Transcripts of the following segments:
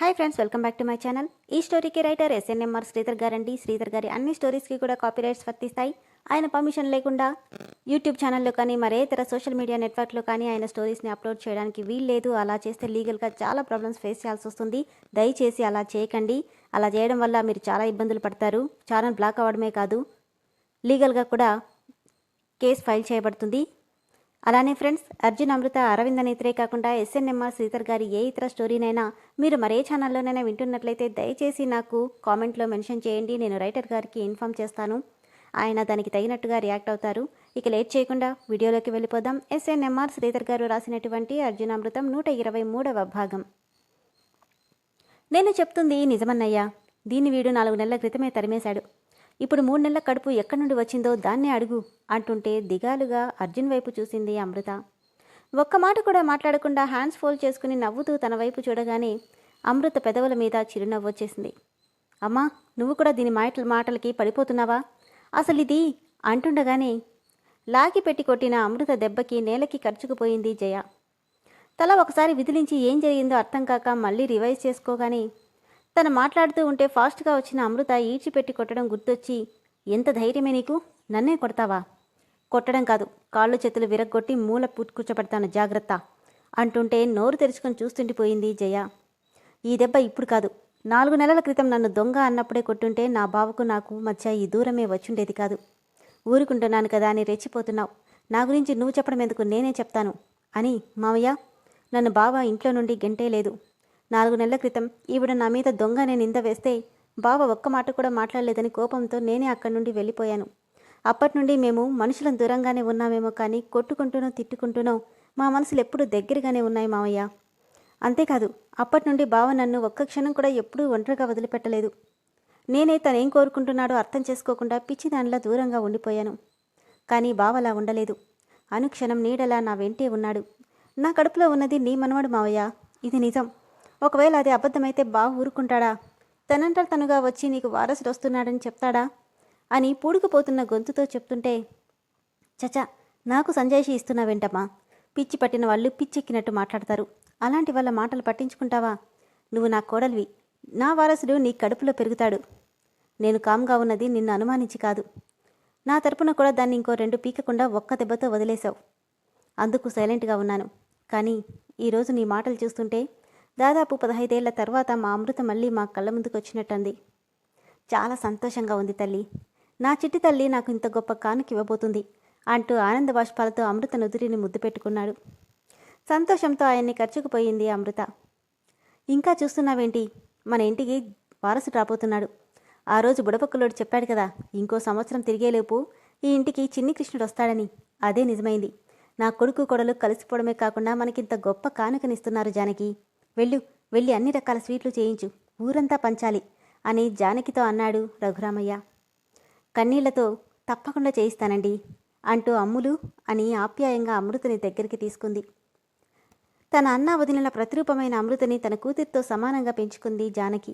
Hi friends welcome back to my channel ఈ స్టోరీకి writer SNMR Sridhar గారండి. శ్రీధర్ గారి అన్ని స్టోరీస్కి కూడా కాపీ రైట్స్ వర్తిస్తాయి. ఆయన పర్మిషన్ లేకుండా యూట్యూబ్ ఛానల్లో కానీ మరే ఇతర సోషల్ మీడియా నెట్వర్క్లో కానీ ఆయన స్టోరీస్ని అప్లోడ్ చేయడానికి వీల్లేదు అలా చేస్తే లీగల్గా చాలా ప్రాబ్లమ్స్ ఫేస్ చేయాల్సి వస్తుంది. దయచేసి అలా చేయకండి. అలా చేయడం వల్ల మీరు చాలా ఇబ్బందులు పడతారు. ఛానల్ బ్లాక్ అవ్వడమే కాదు లీగల్గా కూడా కేసు ఫైల్ చేయబడుతుంది. అలానే ఫ్రెండ్స్ అర్జున్ అమృత అరవింద నేత్రే కాకుండా ఎస్ఎన్ఎంఆర్ శ్రీధర్ గారి ఏ ఇతర స్టోరీనైనా మీరు మరే ఛానల్లోనైనా వింటున్నట్లయితే దయచేసి నాకు కామెంట్లో మెన్షన్ చేయండి. నేను రైటర్ గారికి ఇన్ఫామ్ చేస్తాను. ఆయన దానికి తగినట్టుగా రియాక్ట్ అవుతారు. ఇక లేట్ చేయకుండా వీడియోలోకి వెళ్ళిపోదాం. ఎస్ఎన్ఎంఆర్ శ్రీధర్ గారు రాసినటువంటి అర్జున్ అమృతం నూట ఇరవై మూడవ భాగం. నేను చెప్తుంది నిజమన్నయ్యా దీన్ని వీడు నాలుగు నెలల క్రితమే తరిమేశాడు. ఇప్పుడు మూడు నెలల కడుపు ఎక్కడి నుండి వచ్చిందో దాన్నే అడుగు అంటుంటే దిగాలుగా అర్జున్ వైపు చూసింది అమృత. ఒక్క మాట కూడా మాట్లాడకుండా హ్యాండ్స్ ఫోల్డ్ చేసుకుని నవ్వుతూ తన వైపు చూడగానే అమృత పెదవుల మీద చిరునవ్వు వచ్చేసింది. అమ్మా నువ్వు కూడా దీని మాటల మాటలకి పడిపోతున్నావా? అసలు ఇది అంటుండగానే లాగి పెట్టి కొట్టిన అమృత దెబ్బకి నేలకి ఖర్చుకుపోయింది జయ. తల ఒకసారి విదిలించి ఏం జరిగిందో అర్థం కాక మళ్ళీ రివైజ్ చేసుకోగానే తను మాట్లాడుతూ ఉంటే ఫాస్ట్గా వచ్చిన అమృత ఈడ్చిపెట్టి కొట్టడం గుర్తొచ్చి ఎంత ధైర్యమే నీకు? నన్నే కొడతావా? కొట్టడం కాదు కాళ్ళు చేతులు విరగ్గొట్టి మూల పుట్ కూర్చోబెడతాను జాగ్రత్త అంటుంటే నోరు తెరుచుకొని చూస్తుండిపోయింది జయ. ఈ దెబ్బ ఇప్పుడు కాదు. నాలుగు నెలల క్రితం నన్ను దొంగ అన్నప్పుడే కొట్టుంటే నా బావకు నాకు మధ్య ఈ దూరమే వచ్చుండేది కాదు. ఊరుకుంటున్నాను కదా అని రెచ్చిపోతున్నావు. నా గురించి నువ్వు చెప్పడం ఎందుకు నేనే చెప్తాను? అని మావయ్య నన్ను బావ ఇంట్లో నుండి గంటే లేదు. నాలుగు నెలల క్రితం ఈవిడ నా మీద దొంగ నేను నింద వేస్తే బావ ఒక్క మాట కూడా మాట్లాడలేదని కోపంతో నేనే అక్కడి నుండి వెళ్ళిపోయాను. అప్పటి నుండి మేము మనుషులను దూరంగానే ఉన్నామేమో కానీ కొట్టుకుంటూనో తిట్టుకుంటూనో మా మనసులు ఎప్పుడూ దగ్గరగానే ఉన్నాయి మావయ్య. అంతేకాదు అప్పటి నుండి బావ నన్ను ఒక్క క్షణం కూడా ఎప్పుడూ ఒంటరిగా వదిలిపెట్టలేదు. నేనే తనేం కోరుకుంటున్నాడో అర్థం చేసుకోకుండా పిచ్చి దానిలా దూరంగా ఉండిపోయాను. కానీ బావలా ఉండలేదు. అనుక్షణం నీడలా నా వెంటే ఉన్నాడు. నా కడుపులో ఉన్నది నీ మనవడు మావయ్య. ఇది నిజం. ఒకవేళ అది అబద్ధమైతే బావ ఊరుకుంటాడా? తనంట తనుగా వచ్చి నీకు వారసుడు వస్తున్నాడని చెప్తాడా? అని పూడుకుపోతున్న గొంతుతో చెప్తుంటే చచా నాకు సంజాయిషి ఇస్తున్నావేంటమ్మా? పిచ్చి పట్టిన వాళ్ళు పిచ్చెక్కినట్టు మాట్లాడతారు. అలాంటి వాళ్ళ మాటలు పట్టించుకుంటావా? నువ్వు నా కోడలివి. నా వారసుడు నీ కడుపులో పెరుగుతాడు. నేను కామ్గా ఉన్నది నిన్ను అనుమానించి కాదు. నా తరపున కూడా దాన్ని ఇంకో రెండు పీకకుండా ఒక్క దెబ్బతో వదిలేశావు. అందుకు సైలెంట్గా ఉన్నాను. కానీ ఈరోజు నీ మాటలు చూస్తుంటే దాదాపు పదహైదేళ్ళ తర్వాత మా అమృత మళ్ళీ మా కళ్ళ ముందుకు వచ్చినట్టుంది. చాలా సంతోషంగా ఉంది తల్లి. నా చిట్టి తల్లి నాకు ఇంత గొప్ప కానుక ఇవ్వబోతుంది అంటూ ఆనంద బాష్పాలతో అమృత నుదురిని ముద్దు పెట్టుకున్నాడు. సంతోషంతో ఆయన్ని ఖర్చుకుపోయింది అమృత. ఇంకా చూస్తున్నావేంటి? మన ఇంటికి వారసుడు రాబోతున్నాడు. ఆ రోజు బుడపక్కలోడు చెప్పాడు కదా ఇంకో సంవత్సరం తిరిగేలోపు ఈ ఇంటికి చిన్ని కృష్ణుడు వస్తాడని. అదే నిజమైంది. నా కొడుకు కొడలు కలిసిపోవడమే కాకుండా మనకింత గొప్ప కానుకనిస్తున్నారు జానకి. వెళ్ళు వెళ్ళి అన్ని రకాల స్వీట్లు చేయించు. ఊరంతా పంచాలి అని జానకితో అన్నాడు రఘురామయ్య. కన్నీళ్ళతో తప్పకుండా చేయిస్తానండి అంటూ అమ్ములు అని ఆప్యాయంగా అమృతని దగ్గరికి తీసుకుంది. తన అన్న వదిలిన ప్రతిరూపమైన అమృతని తన కూతురితో సమానంగా పెంచుకుంది జానకి.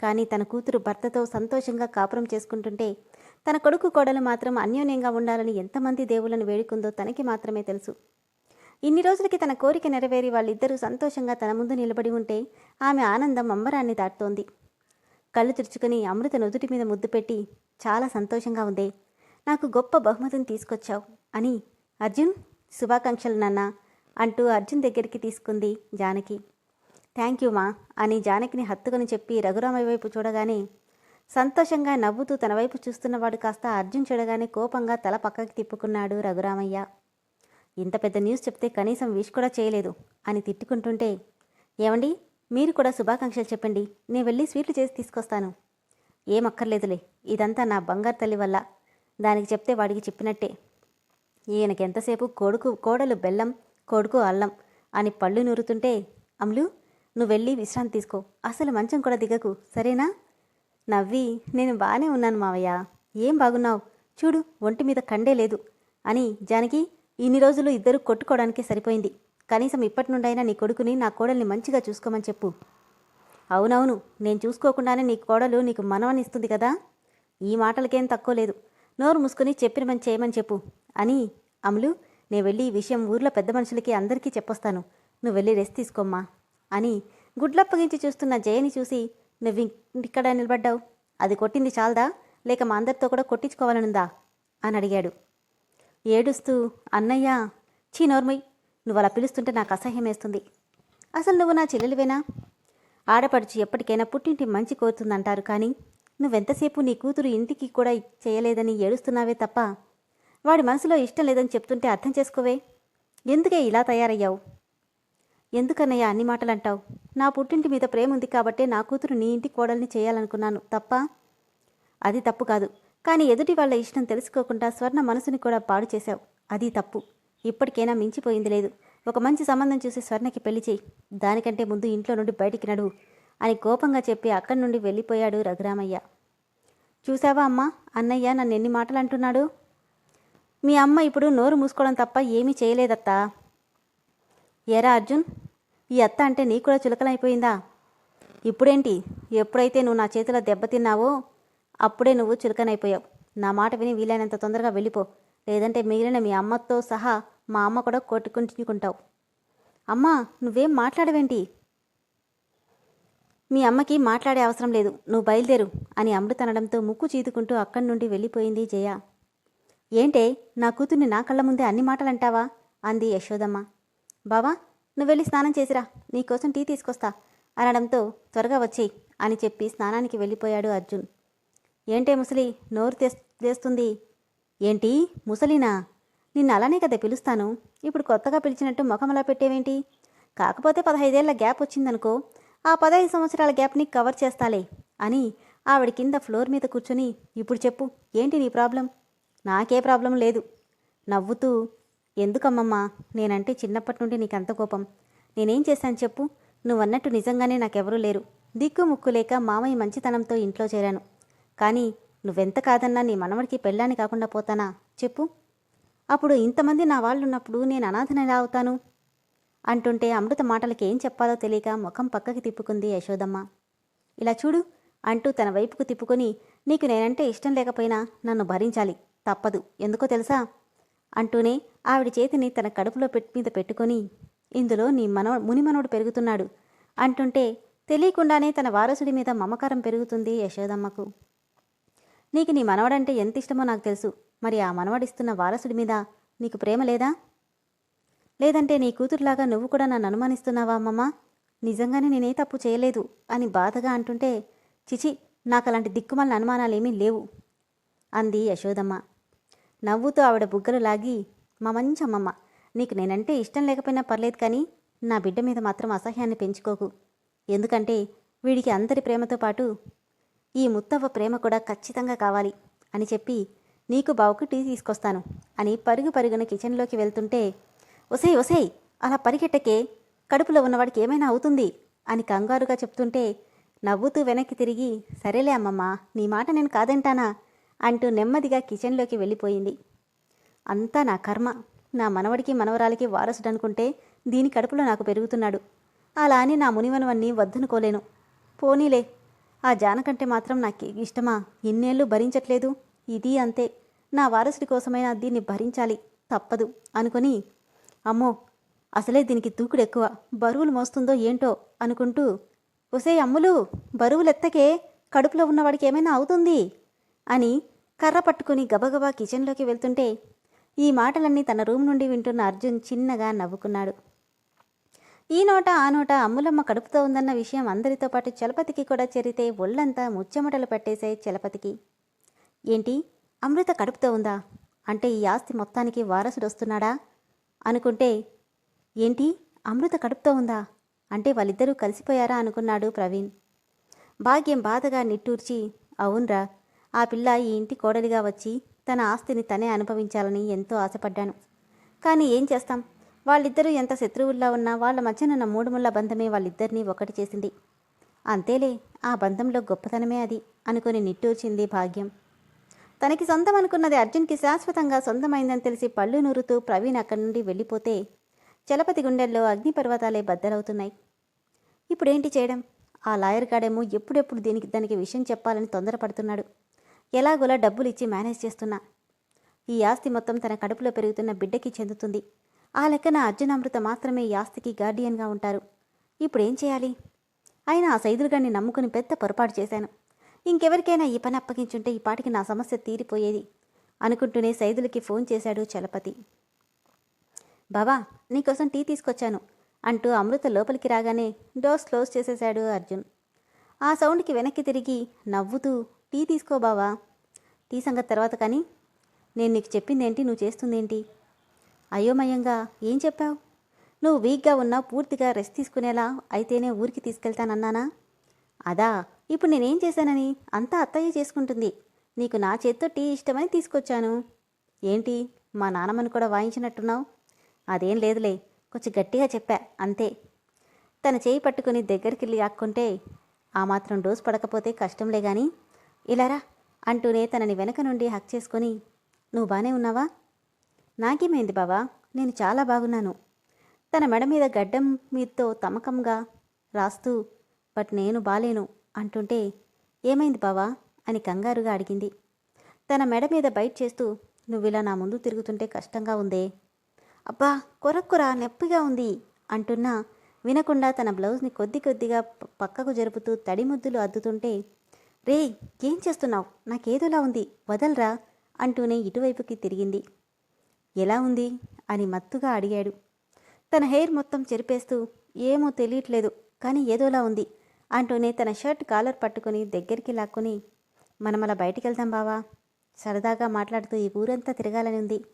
కానీ తన కూతురు భర్తతో సంతోషంగా కాపురం చేసుకుంటుంటే తన కొడుకు కోడలు మాత్రం అన్యోన్యంగా ఉండాలని ఎంతమంది దేవులను వేడుకుందో తనకి మాత్రమే తెలుసు. ఇన్ని రోజులకి తన కోరిక నెరవేరి వాళ్ళిద్దరూ సంతోషంగా తన ముందు నిలబడి ఉంటే ఆమె ఆనందం అంబరాన్ని దాటుతోంది. కళ్ళు తెరుచుకుని అమృత నుదుటి మీద ముద్దు పెట్టి చాలా సంతోషంగా ఉందే. నాకు గొప్ప బహుమతిని తీసుకొచ్చావు అని అర్జున్ శుభాకాంక్షలు నాన్న అంటూ అర్జున్ దగ్గరికి తీసుకుంది జానకి. థ్యాంక్ యూ మా అని జానకిని హత్తుకొని చెప్పి రఘురామయ్య వైపు చూడగానే సంతోషంగా నవ్వుతూ తన వైపు చూస్తున్నవాడు కాస్త అర్జున్ చూడగానే కోపంగా తల పక్కకి తిప్పుకున్నాడు రఘురామయ్య. ఇంత పెద్ద న్యూస్ చెప్తే కనీసం విష్ కూడా చేయలేదు అని తిట్టుకుంటుంటే ఏమండి? మీరు కూడా శుభాకాంక్షలు చెప్పండి. నేను వెళ్ళి స్వీట్లు చేసి తీసుకొస్తాను. ఏమక్కర్లేదులే ఇదంతా నా బంగారు తల్లి వల్ల. దానికి చెప్తే వాడికి చెప్పినట్టే. ఈయనకి ఎంతసేపు కొడుకు కోడలు బెల్లం కొడుకు అల్లం అని పళ్ళు నూరుతుంటే అమ్లు నువ్వు వెళ్ళి విశ్రాంతి తీసుకో. అసలు మంచం కూడా దిగకు. సరేనా? నవ్వి నేను బాగానే ఉన్నాను మావయ్య. ఏం బాగున్నావు? చూడు ఒంటి మీద కండే లేదు అని జానకి ఇన్ని రోజులు ఇద్దరు కొట్టుకోవడానికి సరిపోయింది. కనీసం ఇప్పటి నుండైనా నీ కొడుకుని నా కోడల్ని మంచిగా చూసుకోమని చెప్పు. అవునవును నేను చూసుకోకుండానే నీ కోడలు నీకు మనవనిస్తుంది కదా? ఈ మాటలకేం తక్కువ లేదు. నోరు మూసుకుని చెప్పిన పని చేయమని చెప్పు. అని అమలు నేను వెళ్ళి ఈ విషయం ఊర్లో పెద్ద మనుషులకి అందరికీ చెప్పొస్తాను. నువ్వు వెళ్ళి రెస్ట్ తీసుకోమ్మా. అని గుడ్లప్పగించి చూస్తున్న జయని చూసి నువ్వు ఇక్కడ నిలబడ్డావు. అది కొట్టింది చాలదా? లేక మా అందరితో కూడా కొట్టించుకోవాలనుందా? అని అడిగాడు. ఏడుస్తూ అన్నయ్య చీ నోర్మయ్ నువ్వు అలా పిలుస్తుంటే నాకు అసహ్యం వేస్తుంది అసలు నువ్వు నా చెల్లెలివేనా? ఆడపడుచు ఎప్పటికైనా పుట్టింటి మంచి కోరుతుందంటారు కానీ నువ్వెంతసేపు నీ కూతురు ఇంటికి కూడా చేయలేదని ఏడుస్తున్నావే తప్ప వాడి మనసులో ఇష్టం లేదని చెప్తుంటే అర్థం చేసుకోవే. ఎందుకే ఇలా తయారయ్యావు? ఎందుకన్నయ్య అన్ని మాటలు అంటావు నా పుట్టింటి మీద ప్రేమ ఉంది కాబట్టే నా కూతురు నీ ఇంటి కోడల్ని చేయాలనుకున్నాను తప్ప అది తప్పు కాదు. కానీ ఎదుటి వాళ్ళ ఇష్టం తెలుసుకోకుండా స్వర్ణ మనసుని కూడా పాడు చేశావు. అది తప్పు. ఇప్పటికైనా మించిపోయింది లేదు. ఒక మంచి సంబంధం చూసి స్వర్ణకి పెళ్ళి చేయి. దానికంటే ముందు ఇంట్లో నుండి బయటికి నడువు అని కోపంగా చెప్పి అక్కడి నుండి వెళ్ళిపోయాడు రఘురామయ్య. చూసావా అమ్మా? అన్నయ్య నన్ను ఎన్ని మాటలు అంటున్నాడు మీ అమ్మ ఇప్పుడు నోరు మూసుకోవడం తప్ప ఏమీ చేయలేదత్తా. ఏరా అర్జున్ ఈ అత్త అంటే నీ కూడా చులకలైపోయిందా ఇప్పుడేంటి? ఎప్పుడైతే నువ్వు నా చేతిలో దెబ్బతిన్నావో అప్పుడే నువ్వు చురుకనైపోయావు నా మాట విని వీలైనంత తొందరగా వెళ్ళిపో. లేదంటే మిగిలిన మీ అమ్మతో సహా మా అమ్మ కూడా కొట్టుకుంటుకుంటావు. అమ్మా నువ్వేం మాట్లాడవేంటి? మీ అమ్మకి మాట్లాడే అవసరం లేదు. నువ్వు బయలుదేరు అని అమృత అనడంతో ముక్కు చీదుకుంటూ అక్కడి నుండి వెళ్ళిపోయింది జయ. ఏంటే నా కూతుర్ని నా కళ్ళ ముందే అన్ని మాటలు అంటావా అంది యశోదమ్మ. బావా నువ్వు వెళ్ళి స్నానం చేసిరా. నీకోసం టీ తీసుకొస్తా అనడంతో త్వరగా వచ్చేయి అని చెప్పి స్నానానికి వెళ్ళిపోయాడు అర్జున్. ఏంటే ముసలి? నోరు తెస్ తెస్తుంది. ఏంటి? ముసలినా? నిన్ను అలానే కదా పిలుస్తాను. ఇప్పుడు కొత్తగా పిలిచినట్టు ముఖం అలా పెట్టేవేంటి? కాకపోతే పదహైదేళ్ళ గ్యాప్ వచ్చిందనుకో ఆ పదహైదు సంవత్సరాల గ్యాప్ని కవర్ చేస్తాలే అని ఆవిడ కింద ఫ్లోర్ మీద కూర్చొని ఇప్పుడు చెప్పు ఏంటి నీ ప్రాబ్లం? నాకే ప్రాబ్లం లేదు. నవ్వుతూ ఎందుకమ్మమ్మా? నేనంటే చిన్నప్పటి నుండి నీకు అంత కోపం. నేనేం చేశాను చెప్పు? నువ్వన్నట్టు నిజంగానే నాకెవరూ లేరు. దిక్కు ముక్కు లేక మామయ్య మంచితనంతో ఇంట్లో చేరాను. కానీ నువ్వెంత కాదన్నా నీ మనవడికి పెళ్ళాన్ని కాకుండా పోతానా? చెప్పు. అప్పుడు ఇంతమంది నా వాళ్ళు ఉన్నప్పుడు నేను అనాథన ఎలా అవుతాను? అంటుంటే అమృత మాటలకి ఏం చెప్పాలో తెలియక ముఖం పక్కకి తిప్పుకుంది యశోదమ్మ. ఇలా చూడు అంటూ తన వైపుకు తిప్పుకొని నీకు నేనంటే ఇష్టం లేకపోయినా నన్ను భరించాలి. తప్పదు. ఎందుకో తెలుసా? అంటూనే ఆవిడ చేతిని తన కడుపులో పెట్టి మీద పెట్టుకొని ఇందులో నీ మనో మునిమనోడు పెరుగుతున్నాడు. అంటుంటే తెలియకుండానే తన వారసుడి మీద మమకారం పెరుగుతుంది యశోదమ్మకు. నీకు నీ మనవడంటే ఎంత ఇష్టమో నాకు తెలుసు. మరి ఆ మనవడిస్తున్న వారసుడి మీద నీకు ప్రేమ లేదా? లేదంటే నీ కూతురులాగా నువ్వు కూడా నన్ను అనుమానిస్తున్నావా అమ్మమ్మ? నిజంగానే నేనే తప్పు చేయలేదు అని బాధగా అంటుంటే చిచి నాకు అలాంటి దిక్కుమాలిన అనుమానాలేమీ లేవు అంది యశోదమ్మ. నవ్వుతూ ఆవిడ బుగ్గలు లాగి మా మంచి అమ్మమ్మ నీకు నేనంటే ఇష్టం లేకపోయినా పర్లేదు కానీ నా బిడ్డ మీద మాత్రం అసహ్యాన్ని పెంచుకోకు. ఎందుకంటే వీడికి అందరి ప్రేమతో పాటు ఈ ముత్తవ్వ ప్రేమ కూడా ఖచ్చితంగా కావాలి అని చెప్పి నీకు బావుకు టీ తీసుకొస్తాను అని పరుగు పరుగున కిచెన్లోకి వెళ్తుంటే ఒసేయ్ ఒసేయ్ అలా పరిగెట్టకే కడుపులో ఉన్నవాడికి ఏమైనా అవుతుంది అని కంగారుగా చెప్తుంటే నవ్వుతూ వెనక్కి తిరిగి సరేలే అమ్మమ్మ నీ మాట నేను కాదంటానా అంటూ నెమ్మదిగా కిచెన్లోకి వెళ్ళిపోయింది. అంతా నా కర్మ. నా మనవడికి మనవరాలికి వారసుడు అనుకుంటే దీని కడుపులో నాకు పెరుగుతున్నాడు. అలా అని నా మునివనవన్నీ వద్దనుకోలేను. పోనీలే ఆ జానకంటే మాత్రం నాకు ఇష్టమా? ఎన్నేళ్ళు భరించట్లేదు. ఇది అంతే. నా వారసుడి కోసమైనా దీన్ని భరించాలి. తప్పదు. అనుకొని అమ్మో అసలే దీనికి దూకుడు ఎక్కువ. బరువులు మోస్తుందో ఏంటో అనుకుంటూ ఒసే అమ్ములు బరువులెత్తకే కడుపులో ఉన్నవాడికి ఏమైనా అవుతుంది? అని కర్ర పట్టుకుని గబగబా కిచెన్లోకి వెళ్తుంటే ఈ మాటలన్నీ తన రూమ్ నుండి వింటున్న అర్జున్ చిన్నగా నవ్వుకున్నాడు. ఈ నోట ఆ నోట అమ్ములమ్మ కడుపుతో ఉందన్న విషయం అందరితో పాటు చలపతికి కూడా చెరితే ఒళ్ళంతా ముచ్చెమటలు పట్టేశాయి చలపతికి. ఏంటి? అమృత కడుపుతో ఉందా? అంటే ఈ ఆస్తి మొత్తానికి వారసుడు వస్తున్నాడా అనుకుంటే ఏంటి? అమృత కడుపుతో ఉందా? అంటే వాళ్ళిద్దరూ కలిసిపోయారా అనుకున్నాడు ప్రవీణ్. భాగ్యం బాధగా నిట్టూర్చి అవునరా ఆ పిల్ల ఈ ఇంటి కోడలిగా వచ్చి తన ఆస్తిని తనే అనుభవించాలని ఎంతో ఆశపడ్డాను. కానీ ఏం చేస్తాం? వాళ్ళిద్దరూ ఎంత శత్రువుల్లా ఉన్నా వాళ్ళ మధ్యనున్న మూడుముళ్ళ బంధమే వాళ్ళిద్దరినీ ఒకటి చేసింది. అంతేలే ఆ బంధంలో గొప్పతనమే అది అనుకుని నిట్టూర్చింది భాగ్యం. తనకి సొంతం అనుకున్నది అర్జున్కి శాశ్వతంగా సొంతమైందని తెలిసి పళ్ళు నూరుతూ ప్రవీణ్ అక్కడి నుండి వెళ్ళిపోతే చలపతి గుండెల్లో అగ్నిపర్వతాలే బద్దలవుతున్నాయి. ఇప్పుడేంటి చేయడం? ఆ లాయర్ గాడేమో ఎప్పుడెప్పుడు దీనికి దానికి విషయం చెప్పాలని తొందరపడుతున్నాడు. ఎలాగోలా డబ్బులు ఇచ్చి మేనేజ్ చేస్తున్నా. ఈ ఆస్తి మొత్తం తన కడుపులో పెరుగుతున్న బిడ్డకి చెందుతుంది. ఆ లెక్కన అర్జునామృత మాత్రమే ఈ ఆస్తికి గార్డియన్గా ఉంటారు. ఇప్పుడేం చేయాలి? అయినా ఆ సైదులుగాన్ని నమ్ముకుని పెద్ద పొరపాటు చేశాను. ఇంకెవరికైనా ఈ పని అప్పగించుంటే ఈ పాటికి నా సమస్య తీరిపోయేది అనుకుంటూనే సైదులకి ఫోన్ చేశాడు చలపతి. బావా నీకోసం టీ తీసుకొచ్చాను అంటూ అమృత లోపలికి రాగానే డోర్స్ క్లోజ్ చేసేశాడు అర్జున్. ఆ సౌండ్కి వెనక్కి తిరిగి నవ్వుతూ టీ తీసుకో బావా. టీ సంగతి తర్వాత కానీ? నేను నీకు చెప్పిందేంటి? నువ్వు చేస్తుందేంటి? అయోమయంగా ఏం చెప్పావు? నువ్వు వీక్గా ఉన్నా పూర్తిగా రెస్ట్ తీసుకునేలా అయితేనే ఊరికి తీసుకెళ్తానన్నానా? అదా ఇప్పుడు నేనేం చేశానని అంతా అత్తయ్య చేసుకుంటుంది. నీకు నా చేత్తో టీ ఇష్టమని తీసుకొచ్చాను. ఏంటి మా నాన్నమ్మను కూడా వాయించినట్టున్నావు? అదేం లేదులే కొంచెం గట్టిగా చెప్పా అంతే. తన చేయి పట్టుకుని దగ్గరికి వెళ్ళి ఆక్కుంటే ఆ మాత్రం డోస్ పడకపోతే కష్టంలే గాని ఇలారా అంటూనే తనని వెనక నుండి హక్ చేసుకొని నువ్వు బాగానే ఉన్నావా? నాకేమైంది బావా? నేను చాలా బాగున్నాను. తన మెడ మీద గడ్డం మీదతో తమకంగా రాస్తూ బట్ నేను బాలేను అంటుంటే ఏమైంది బావా? అని కంగారుగా అడిగింది. తన మెడ మీద బైట్ చేస్తూ నువ్విలా నా ముందు తిరుగుతుంటే కష్టంగా ఉందే. అబ్బా కొరక్కురా నొప్పిగా ఉంది అంటున్నా వినకుండా తన బ్లౌజ్ని కొద్ది కొద్దిగా పక్కకు జరుపుతూ తడి ముద్దులు అద్దుతుంటే రే ఏం చేస్తున్నావు? నాకేదోలా ఉంది వదలరా అంటూనే ఇటువైపుకి తిరిగింది. ఎలా ఉంది? అని మత్తుగా అడిగాడు. తన హెయిర్ మొత్తం చెరిపేస్తూ ఏమో తెలియట్లేదు కానీ ఏదోలా ఉంది అంటూనే తన షర్ట్ కాలర్ పట్టుకొని దగ్గరికి లాక్కొని మనం అలా బయటికి వెళ్దాం బావా. సరదాగా మాట్లాడుతూ ఈ ఊరంతా తిరగాలని ఉంది.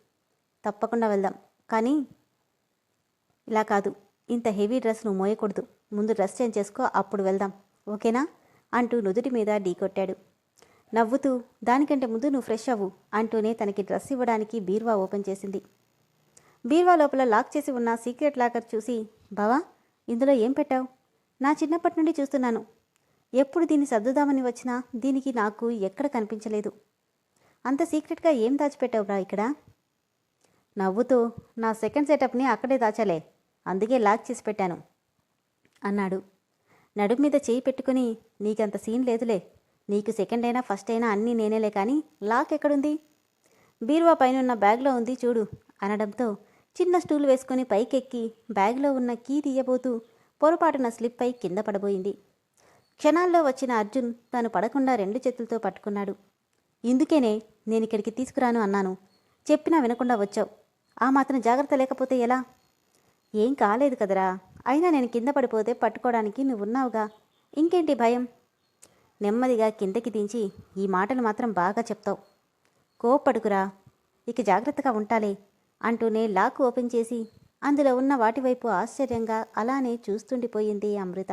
తప్పకుండా వెళ్దాం కానీ ఇలా కాదు. ఇంత హెవీ డ్రెస్ నువ్వు మోయకూడదు. ముందు డ్రెస్ చేంజ్ చేసుకో అప్పుడు వెళ్దాం. ఓకేనా? అంటూ నుదుటి మీద ఢీకొట్టాడు నవ్వుతూ దానికంటే ముందు నువ్వు ఫ్రెష్ అవ్వు అంటూనే తనకి డ్రెస్ ఇవ్వడానికి బీర్వా ఓపెన్ చేసింది. బీర్వా లోపల లాక్ చేసి ఉన్న సీక్రెట్ లాకర్ చూసి బావా ఇందులో ఏం పెట్టావు? నా చిన్నప్పటి నుండి చూస్తున్నాను. ఎప్పుడు దీన్ని సర్దుదామని వచ్చినా దీనికి నాకు ఎక్కడ కనిపించలేదు. అంత సీక్రెట్గా ఏం దాచిపెట్టావు రా ఇక్కడ? నవ్వుతూ నా సెకండ్ సెటప్ని అక్కడే దాచాలే. అందుకే లాక్ చేసి పెట్టాను అన్నాడు. నడుము మీద చేయి పెట్టుకుని నీకంత సీన్ లేదులే. నీకు సెకండ్ అయినా ఫస్ట్ అయినా అన్నీ నేనేలే కానీ లాక్ ఎక్కడుంది? బీరువా పైనున్న బ్యాగ్లో ఉంది చూడు అనడంతో చిన్న స్టూల్ వేసుకొని పైకెక్కి బ్యాగ్లో ఉన్న కీ తీయబోతూ పొరపాటున స్లిప్ అయి కింద పడబోయింది. క్షణాల్లో వచ్చిన అర్జున్ తాను పడకుండా రెండు చేతులతో పట్టుకున్నాడు. ఇందుకేనే నేను ఇక్కడికి తీసుకురాను అన్నాను. చెప్పినా వినకుండా వచ్చావు. ఆ మాత్రం జాగ్రత్త లేకపోతే ఎలా? ఏం కాలేదు కదరా. అయినా నేను కింద పడిపోతే పట్టుకోవడానికి నువ్వున్నావుగా. ఇంకేంటి భయం? నెమ్మదిగా కిందకి దించి ఈ మాటలు మాత్రం బాగా చెప్తావు. కోప్పడుకురా. ఇక జాగ్రత్తగా ఉంటాలే అంటూనే లాక్ ఓపెన్ చేసి అందులో ఉన్న వాటి వైపు ఆశ్చర్యంగా అలానే చూస్తుండిపోయింది అమృత.